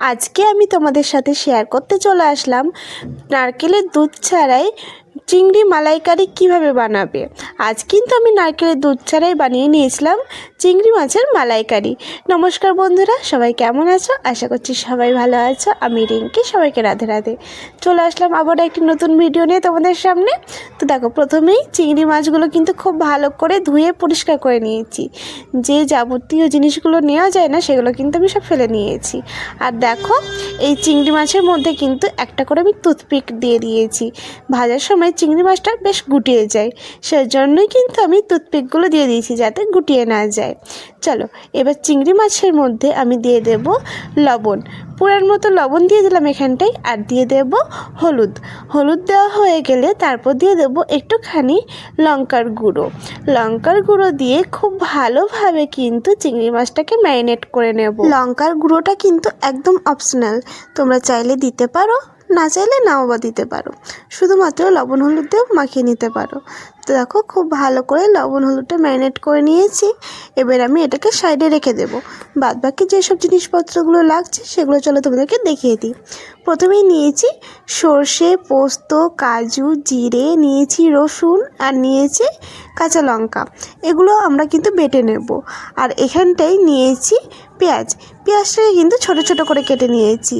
আজকে আমি তোমাদের সাথে শেয়ার করতে চলে আসলাম নারকেলের দুধ ছাড়াই চিংড়ি মালাইকারি কীভাবে বানাবে? আজ কিন্তু আমি নারকেলের দুধ ছাড়াই বানিয়ে নিয়েছিলাম চিংড়ি মাছের মালাইকারি। নমস্কার বন্ধুরা, সবাই কেমন আছো? আশা করছি সবাই ভালো আছো। আমি রিঙ্কি, সবাইকে রাধে রাধে। চলে আসলাম আবার একটি নতুন ভিডিও নিয়ে তোমাদের সামনে। তো দেখো, প্রথমেই চিংড়ি মাছগুলো কিন্তু খুব ভালো করে ধুয়ে পরিষ্কার করে নিয়েছি। যে যাবতীয় জিনিসগুলো নেওয়া যায় না, সেগুলো কিন্তু আমি সব ফেলে নিয়েছি। আর দেখো এই চিংড়ি মাছের মধ্যে কিন্তু একটা করে আমি টুথপিক দিয়ে দিয়েছি। ভাজার সময় চিংড়ি মাছটা বেশ গুটিয়ে যায়। সেই জন্যই কিন্তু আমি টুথপিকগুলো দিয়ে দিয়েছি যাতে গুটিয়ে না যায়। চলো, এবার চিংড়ি মাছের মধ্যে আমি দিয়ে দেব লবণ। পুরার মতো লবণ দিয়ে দিলাম এখানটায় আর দিয়ে দেব হলুদ। হলুদ দেওয়া হয়ে গেলে তারপর দিয়ে দেব একটুখানি লঙ্কার গুঁড়ো। লঙ্কার গুঁড়ো দিয়ে খুব ভালোভাবে কিন্তু চিংড়ি মাছটাকে ম্যারিনেট করে নেব। লঙ্কার গুঁড়োটা কিন্তু একদম অপশনাল তোমরা চাইলে দিতে পারো। না চাইলে নাও বা দিতে পারো। শুধুমাত্র লবণ হলুদ দিয়েও মাখিয়ে নিতে পারো। তো দেখো, খুব ভালো করে লবণ হলুদটা ম্যারিনেট করে নিয়েছি। এবার আমি এটাকে সাইডে রেখে দেবো। বাদ বাকি যেসব জিনিসপত্রগুলো লাগছে, সেগুলো চলো তোমাদেরকে দেখিয়ে দিই। প্রথমেই নিয়েছি সর্ষে, পোস্ত, কাজু, জিরে, নিয়েছি রসুন, আর নিয়েছি কাঁচা লঙ্কা। এগুলো আমরা কিন্তু বেটে নেব। আর এখানটায় নিয়েছি পেঁয়াজ। পেঁয়াজটাকে কিন্তু ছোট ছোট করে কেটে নিয়েছি।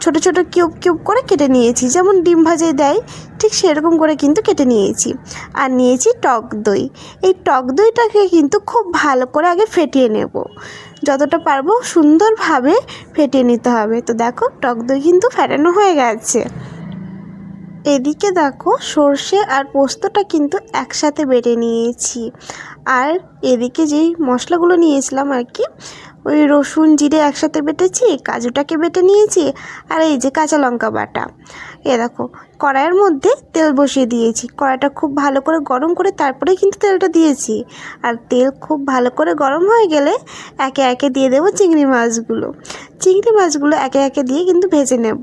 ছোট ছোট কিউব কিউব করে কেটে নিয়েছি। যেমন ডিম ভাজে দেয়, ঠিক সেরকম করে কিন্তু কেটে নিয়েছি। আর নিয়েছি টক দই। এই টক দইটাকে কিন্তু খুব ভালো করে আগে ফেটিয়ে নেব। যতটা পারব সুন্দরভাবে ফেটিয়ে নিতে হবে। তো দেখো, টক দই কিন্তু ফেটানো হয়ে গেছে। এদিকে দেখো, সর্ষে আর পোস্তটা কিন্তু একসাথে বেটে নিয়েছি। আর এদিকে যেই মশলাগুলো নিয়েছিলাম আর কি ওই রসুন জিরে একসাথে বেটেছি কাজুটাকে বেটে নিয়েছি আর এই যে কাঁচা লঙ্কা বাটা। এ দেখো, কড়াইয়ের মধ্যে তেল বসিয়ে দিয়েছি। কড়াইটা খুব ভালো করে গরম করে তারপরে কিন্তু তেলটা দিয়েছি। আর তেল খুব ভালো করে গরম হয়ে গেলে একে একে দিয়ে দেবো চিংড়ি মাছগুলো। চিংড়ি মাছগুলো একে একে দিয়ে কিন্তু ভেজে নেব।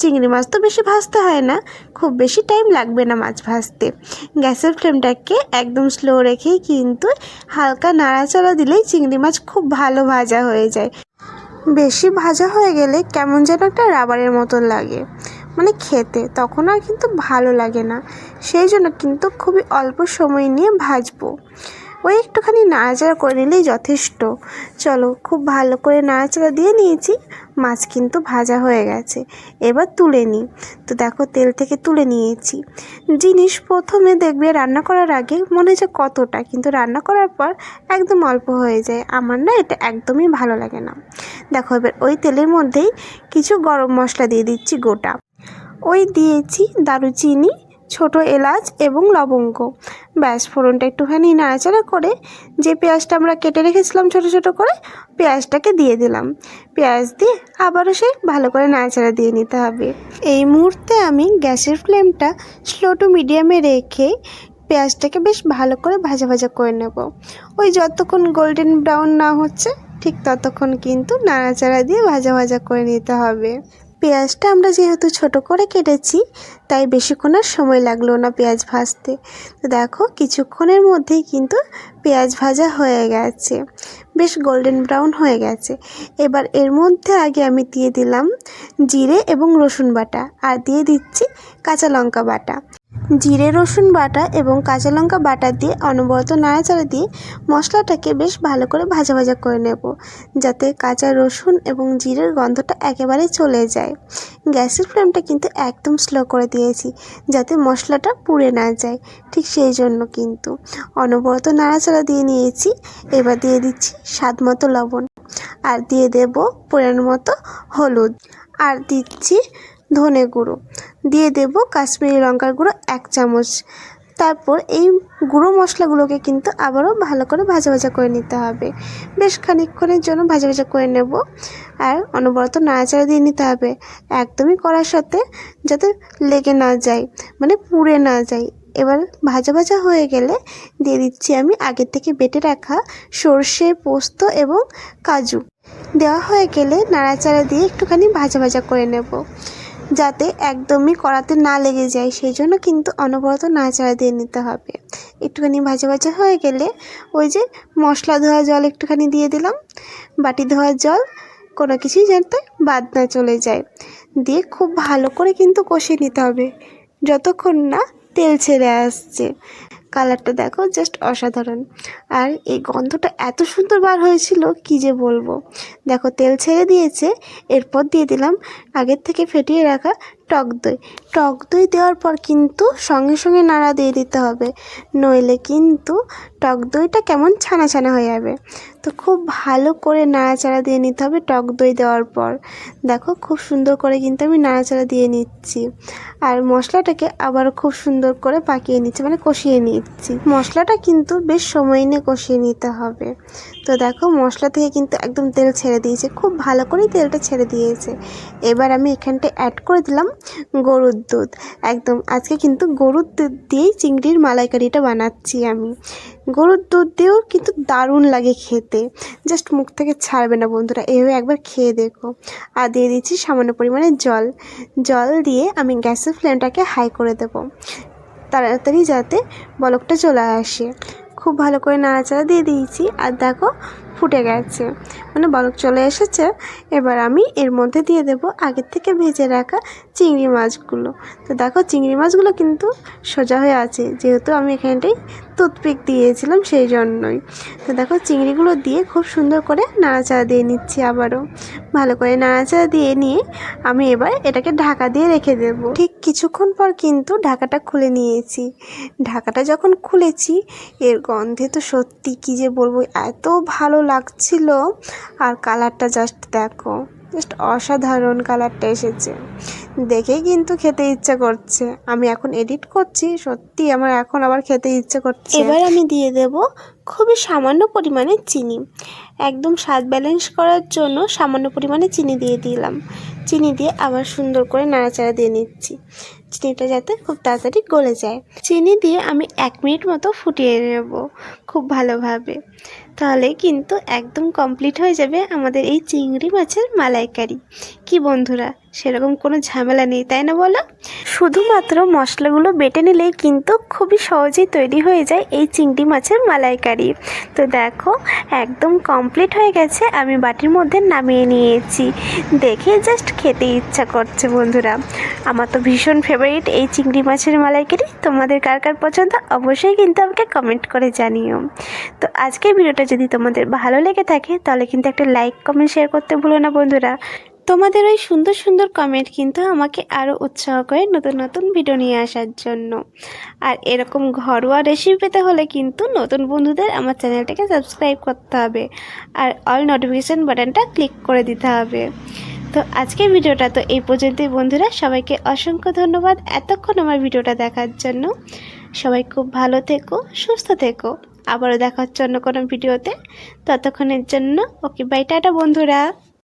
চিংড়ি মাছ তো বেশি ভাজতে হয় না, খুব বেশি টাইম লাগবে না মাছ ভাজতে। গ্যাসের ফ্লেমটাকে একদম স্লো রেখেই কিন্তু হালকা নাড়াচাড়া দিলেই চিংড়ি মাছ খুব ভালো ভাজা হয়ে যায়। বেশি ভাজা হয়ে গেলে কেমন যেন একটা রাবারের মতন লাগে। মানে খেতে, তখন আর কিন্তু ভালো লাগে না। সেই জন্য কিন্তু খুবই অল্প সময় নিয়ে ভাজবো। ওই একটুখানি নাড়াচাড়া করে নিলেই যথেষ্ট। চলো, খুব ভালো করে নাড়াচাড়া দিয়ে নিয়েছি, মাছ কিন্তু ভাজা হয়ে গেছে। এবার তুলে নিই। তো দেখো, তেল থেকে তুলে নিয়েছি। জিনিস প্রথমে দেখবে রান্না করার আগে মনে হচ্ছে কতটা, কিন্তু রান্না করার পর একদম অল্প হয়ে যায়। আমার না এটা একদমই ভালো লাগে না। দেখো, এবার ওই তেলের মধ্যেই কিছু গরম মশলা দিয়ে দিচ্ছি গোটা। ওই দিয়েছি দারুচিনি, ছোট এলাচ এবং লবঙ্গ। ব্যাস, ফোড়নটা একটুখানি নাড়াচাড়া করে যে পেঁয়াজটা আমরা কেটে রেখেছিলাম ছোট ছোট করে, পেঁয়াজটাকে দিয়ে দিলাম। পেঁয়াজ দিয়ে আবারও সেই ভালো করে নাড়াচাড়া দিয়ে নিতে হবে। এই মুহূর্তে আমি গ্যাসের ফ্লেমটা স্লো টু মিডিয়ামে রেখে পেঁয়াজটাকে বেশ ভালো করে ভাজা ভাজা করে নেব। ওই যতক্ষণ গোল্ডেন ব্রাউন না হচ্ছে, ঠিক ততক্ষণ কিন্তু নাড়াচাড়া দিয়ে ভাজা ভাজা করে নিতে হবে। পেঁয়াজটা আমরা যেহেতু ছোট করে কেটেছি, তাই বেশিক্ষণ আর সময় লাগল না পেঁয়াজ ভাজতে। তো দেখো, কিছুক্ষণের মধ্যেই কিন্তু পেঁয়াজ ভাজা হয়ে গেছে। বেশ গোল্ডেন ব্রাউন হয়ে গেছে। এবার এর মধ্যে আগে আমি দিয়ে দিলাম জিরে এবং রসুন বাটা, আর দিয়ে দিচ্ছি কাঁচা লঙ্কা বাটা। জিরে, রসুন বাটা এবং কাঁচা লঙ্কা বাটা দিয়ে অনবরত নাড়াচাড়া দিয়ে মশলাটাকে বেশ ভালো করে ভাজা ভাজা করে নেব, যাতে কাঁচা রসুন এবং জিরের গন্ধটা একেবারে চলে যায়। গ্যাসের ফ্লেমটা কিন্তু একদম স্লো করে দিয়েছি, যাতে মশলাটা পুড়ে না যায়, ঠিক সেই জন্য কিন্তু। অনবরত নাড়াচাড়া দিয়ে নিয়েছি, এবার দিয়ে দিচ্ছি স্বাদ মতো লবণ, আর দিয়ে দেব পরিমাণ মতো হলুদ, আর দিচ্ছি ধনে গুঁড়ো। দিয়ে দেব কাশ্মীরি লঙ্কার গুঁড়ো এক চামচ। তারপর এই গুঁড়ো মশলাগুলোকে কিন্তু আবারও ভালো করে ভাজা ভাজা করে নিতে হবে। বেশ খানিকক্ষণের জন্য ভাজা ভাজা করে নেব। আর অনবরত নাড়াচাড়া দিয়ে নিতে হবে। একদমই করার সাথে যাতে লেগে না যায় মানে পুড়ে না যায়। এবার ভাজা ভাজা হয়ে গেলে দিয়ে দিচ্ছি আমি আগের থেকে বেটে রাখা সর্ষে, পোস্ত এবং কাজু। দেওয়া হয়ে গেলে নাড়াচাড়া দিয়ে একটুখানি ভাজা ভাজা করে নেব। যাতে একদমই কড়াতে না লেগে যায়, সেই জন্য কিন্তু অনবরত নাড়াচাড়া দিয়ে নিতে হবে। একটুখানি ভাজা ভাজা হয়ে গেলে ওই যে মশলা ধোয়া জল একটুখানি দিয়ে দিলাম। বাটি ধোয়া জল, কোনো কিছুই যাতে বাদ না চলে যায়। দিয়ে খুব ভালো করে কিন্তু কষে নিতে হবে। যতক্ষণ না তেল ছেড়ে আসছে। কালারটা দেখো জাস্ট অসাধারণ। আর এই গন্ধটা এত সুন্দর বার হয়েছিল, কি যে বলব। দেখো, তেল ছেড়ে দিয়েছে, এরপর দিয়ে দিলাম আগের থেকে ফেটিয়ে রাখা টক দই। টক দই দেওয়ার পর কিন্তু সঙ্গে সঙ্গে নাড়া দিয়ে দিতে হবে। নইলে কিন্তু টক দইটা কেমন ছানা ছানা হয়ে যাবে। তো খুব ভালো করে নাড়াচাড়া দিয়ে নিতে হবে টক দই দেওয়ার পর। দেখো খুব সুন্দর করে কিন্তু আমি নাড়াচাড়া দিয়ে নিচ্ছি। আর মশলাটাকে আবার খুব সুন্দর করে পাকিয়ে নিচ্ছি মানে কষিয়ে নিচ্ছি। মশলাটা কিন্তু বেশ সময় নিয়ে কষিয়ে নিতে হবে। তো দেখো মশলা থেকে কিন্তু একদম তেল ছেড়ে দিয়েছে, খুব ভালো করেই তেলটা ছেড়ে দিয়েছে। এবার আমি এখানটা অ্যাড করে দিলাম গরুর দুধ। একদম, আজকে কিন্তু গরুর দুধ দিয়েই চিংড়ির মালাইকারিটা বানাচ্ছি আমি। গরুর দুধ দিয়েও কিন্তু দারুণ লাগে খেতে। জাস্ট মুখ থেকে ছাড়বে না বন্ধুরা, এভাবে একবার খেয়ে দেখো। আর দিয়ে দিচ্ছি সামান্য পরিমাণে জল। জল দিয়ে আমি গ্যাসের ফ্লেমটাকে হাই করে দেবো। তাড়াতাড়ি যাতে বলকটা চলে আসে। খুব ভালো করে নাড়াচাড়া দিয়ে দিয়েছি। আর দেখো ফুটে গেছে। মানে বলক চলে এসেছে। এবার আমি এর মধ্যে দিয়ে দেব আগের থেকে ভেজে রাখা চিংড়ি মাছগুলো। তো দেখো চিংড়ি মাছগুলো কিন্তু সোজা হয়ে আছে। যেহেতু আমি এখানটাই টুথপিক দিয়েছিলাম সেই জন্যই। তো দেখো চিংড়িগুলো দিয়ে খুব সুন্দর করে নাড়াচাড়া দিয়ে নিচ্ছি আবারও। ভালো করে নাড়াচাড়া দিয়ে নিয়ে আমি এবার এটাকে ঢাকা দিয়ে রেখে দেব। ঠিক কিছুক্ষণ পর কিন্তু ঢাকাটা খুলে নিয়েছি। ঢাকাটা যখন খুলেছি, এর গন্ধে তো সত্যি কী যে বলব, এত ভালো লাগছিল, আর কালারটা জাস্ট দেখো জাস্ট অসাধারণ কালারটা এসেছে। দেখেই কিন্তু খেতে ইচ্ছা করছে। আমি এখন এডিট করছি, সত্যি আমার এখন আবার খেতে ইচ্ছে করছে। এবার আমি দিয়ে দেব খুবই সামান্য পরিমাণে চিনি। একদম স্বাদ ব্যালেন্স করার জন্য সামান্য পরিমাণে চিনি দিয়ে দিলাম। চিনি দিয়ে আবার সুন্দর করে নাড়াচাড়া দিয়ে নিচ্ছি। চিনিটা যাতে খুব তাড়াতাড়ি গলে যায়। চিনি দিয়ে আমি এক মিনিট মতো ফুটিয়ে নেব খুব ভালোভাবে। তাহলে কিন্তু একদম কমপ্লিট হয়ে যাবে আমাদের এই চিংড়ি মাছের মালাইকারি। কি বন্ধুরা? সেরকম কোনো ঝামেলা নেই, তাই না বলো? শুধুমাত্র মশলাগুলো বেটে নিলেই কিন্তু খুবই সহজেই তৈরি হয়ে যায় এই চিংড়ি মাছের মালাইকারি। তো দেখো, একদম কমপ্লিট হয়ে গেছে, আমি বাটির মধ্যে নামিয়ে নিয়েছি। দেখে জাস্ট খেতে ইচ্ছা করছে বন্ধুরা। আমার তো ভীষণ ফেভারিট এই চিংড়ি মাছের মালাইকারি। তোমাদের কার কার পছন্দ অবশ্যই কিন্তু আমাকে কমেন্ট করে জানিও। তো আজকের ভিডিওটা যদি তোমাদের ভালো লেগে থাকে, তাহলে কিন্তু একটা লাইক কমেন্ট শেয়ার করতে ভুলো না বন্ধুরা। তোমাদের ওই সুন্দর সুন্দর কমেন্ট কিন্তু আমাকে আরও উৎসাহ করে নতুন নতুন ভিডিও নিয়ে আসার জন্য। আর এরকম ঘরোয়া রেসিপি পেতে হলে কিন্তু নতুন বন্ধুদের আমার চ্যানেলটাকে সাবস্ক্রাইব করতে হবে। আর অল নোটিফিকেশান বাটনটা ক্লিক করে দিতে হবে। তো আজকের ভিডিওটা তো এই পর্যন্তই বন্ধুরা। সবাইকে অসংখ্য ধন্যবাদ এতক্ষণ আমার ভিডিওটা দেখার জন্য। সবাই খুব ভালো থেকো, সুস্থ থেকো। আবারও দেখার জন্য কোনো ভিডিওতে ততক্ষণের জন্য ওকে বাই টাটা বন্ধুরা।